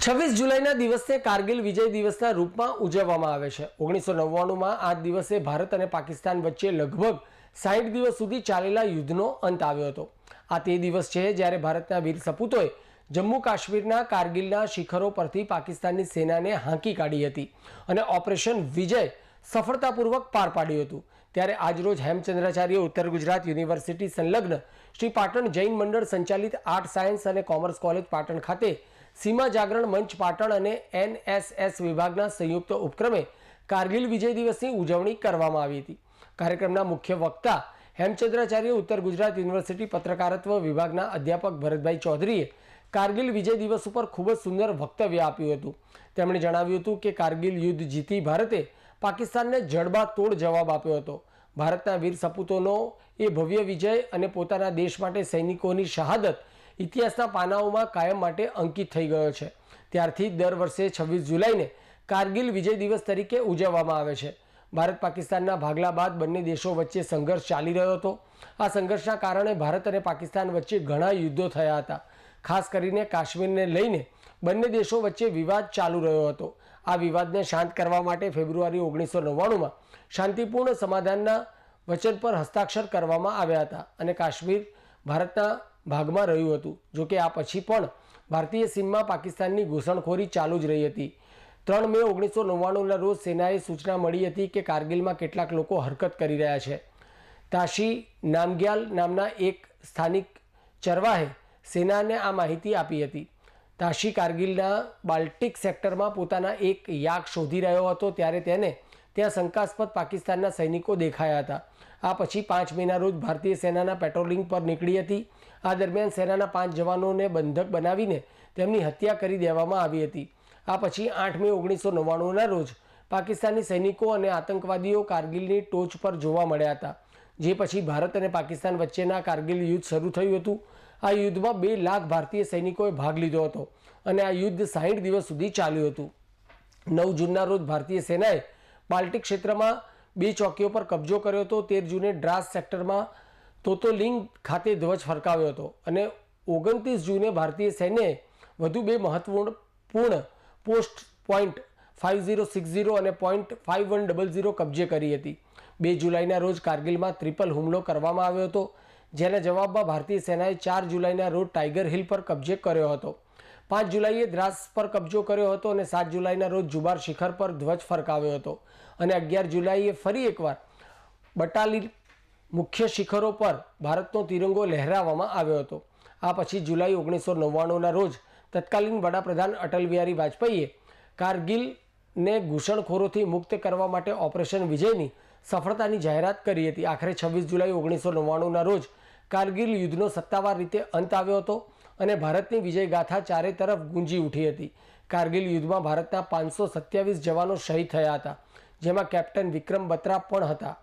છવ્વીસ જુલાઈના દિવસને કારગિલ વિજય દિવસના રૂપમાં ઉજવવામાં આવે છે. ઓગણીસો નવ્વાણુંમાં આ દિવસે ભારત અને પાકિસ્તાન વચ્ચે લગભગ સાઠ દિવસ સુધી ચાલેલા યુદ્ધનો અંત આવ્યો હતો. આ તે દિવસ છે જ્યારે ભારતના વીર સપૂતોએ જમ્મુ કાશ્મીરના કારગિલના શિખરો પરથી પાકિસ્તાનની સેનાને હાંકી કાઢી હતી અને ઓપરેશન વિજય સફળતાપૂર્વક પાર પાડ્યું હતું. ત્યારે આજરોજ હેમચંદ્રાચાર્ય ઉત્તર ગુજરાત યુનિવર્સિટી સંલગ્ન શ્રી પાટણ જૈન મંડળ સંચાલિત આર્ટ સાયન્સ અને કોમર્સ કોલેજ પાટણ ખાતે સીમા જાગરણ મંચ પાટણ અને એનએસએસ વિભાગના સંયુક્ત ઉપક્રમે કારગિલ વિજય દિવસની ઉજવણી કરવામાં આવી હતી. કાર્યક્રમના મુખ્ય વક્તા હેમચંદ્રાચાર્ય ઉત્તર ગુજરાત યુનિવર્સિટી પત્રકારત્વ વિભાગના અધ્યાપક ભરતભાઈ ચૌધરીએ કારગિલ વિજય દિવસ ઉપર ખૂબ જ સુંદર વક્તવ્ય આપ્યું હતું. તેમણે જણાવ્યું હતું કે કારગિલ યુદ્ધ જીતી ભારતે પાકિસ્તાનને જડબા તોડ જવાબ આપ્યો હતો. ભારતના વીર સપૂતોનો એ ભવ્ય વિજય અને પોતાના દેશ માટે સૈનિકોની શહાદત ઇતિહાસના પાનાઓમાં કાયમ માટે અંકિત થઈ ગયો છે. ત્યારથી દર વર્ષે છવ્વીસ જુલાઈને કારગિલ વિજય દિવસ તરીકે ઉજવવામાં આવે છે. ભારત પાકિસ્તાનના ભાગલા બાદ બંને દેશો વચ્ચે સંઘર્ષ ચાલી રહ્યો હતો. આ સંઘર્ષના કારણે ભારત અને પાકિસ્તાન વચ્ચે ઘણા યુદ્ધો થયા હતા. ખાસ કરીને કાશ્મીરને લઈને બંને દેશો વચ્ચે વિવાદ ચાલુ રહ્યો હતો. આ વિવાદને શાંત કરવા માટે ફેબ્રુઆરી ઓગણીસો નવ્વાણુંમાં શાંતિપૂર્ણ સમાધાનના વચન પર હસ્તાક્ષર કરવામાં આવ્યા હતા અને કાશ્મીર ભારતના ભાગમાં રહ્યું હતું. જોકે આ પછી પણ ભારતીય સીમમાં પાકિસ્તાનની ઘૂસણખોરી ચાલુ જ રહી હતી. ત્રણ મે ઓગણીસો નવ્વાણુંના રોજ સેનાએ સૂચના મળી હતી કે કારગિલમાં કેટલાક લોકો હરકત કરી રહ્યા છે. તાશી નામગ્યાલ નામના એક સ્થાનિક ચરવાહે સેનાને આ માહિતી આપી હતી. તાશી કારગિલના બાલ્ટિક સેક્ટરમાં પોતાના એક યાક શોધી રહ્યો હતો, ત્યારે તેને ત્યાં શંકાસ્પદ પાકિસ્તાનના સૈનિકો દેખાયા હતા. આ પછી પાંચ મેના રોજ ભારતીય સેનાના પેટ્રોલિંગ પર નીકળી હતી. આ દરમિયાન સેનાના પાંચ જવાનોને બંધક બનાવીને તેમની હત્યા કરી દેવામાં આવી હતી. આ પછી આઠ મે ઓગણીસો નવ્વાણુંના રોજ પાકિસ્તાની સૈનિકો અને આતંકવાદીઓ કારગિલની ટોચ પર જોવા મળ્યા હતા. જે પછી ભારત અને પાકિસ્તાન વચ્ચેના કારગિલ યુદ્ધ શરૂ થયું હતું. આ યુદ્ધમાં બે લાખ ભારતીય સૈનિકોએ ભાગ લીધો હતો અને આ યુદ્ધ સાહીઠ દિવસ સુધી ચાલ્યું હતું. નવ જૂનના રોજ ભારતીય સેનાએ બાલ્ટિક ક્ષેત્રમાં બે ચોકીઓ પર કબજો કર્યો હતો. તેર જૂને ડ્રાસ સેક્ટરમાં તોતોલિંગ ખાતે ધ્વજ ફરકાવ્યો હતો અને ઓગણત્રીસ જૂને ભારતીય સૈન્યએ વધુ બે મહત્વપૂર્ણ post point five zero six zero અને point five one double zero કબજે કરી હતી. બે જુલાઈના રોજ કારગિલમાં ત્રિપલ હુમલો કરવામાં આવ્યો હતો, જેના જવાબમાં ભારતીય સેનાએ ચાર જુલાઈના રોજ ટાઈગર હિલ પર કબજે કર્યો હતો. પાંચ જુલાઈએ દ્રાસ પર કબજો કર્યો હતો અને સાત જુલાઈના રોજ જુબાર શિખર પર ધ્વજ ફરકાવ્યો હતો. અને અગિયાર જુલાઈએ ફરી એકવાર બટાલી મુખ્ય શિખરો પર ભારતનો તિરંગો લહેરાવવામાં આવ્યો હતો. આ પછી જુલાઈ ઓગણીસો નવ્વાણુંના રોજ તત્કાલીન વડાપ્રધાન અટલ બિહારી વાજપેયીએ કારગિલને ઘૂસણખોરોથી મુક્ત કરવા માટે ઓપરેશન વિજયની સફળતાની જાહેરાત કરી હતી. આખરે છવ્વીસ જુલાઈ ઓગણીસો નવ્વાણુંના રોજ કારગિલ યુદ્ધનો સત્તાવાર રીતે અંત આવ્યો હતો. અને ભારતની વિજયગાથા ચારે તરફ ગુંજી ઉઠી હતી. કારગિલ યુદ્ધમાં ભારતના પાંચસો સત્યાવીસ જવાનો શહીદ થયા હતા, જેમાં કેપ્ટન વિક્રમ બત્રા પણ હતા.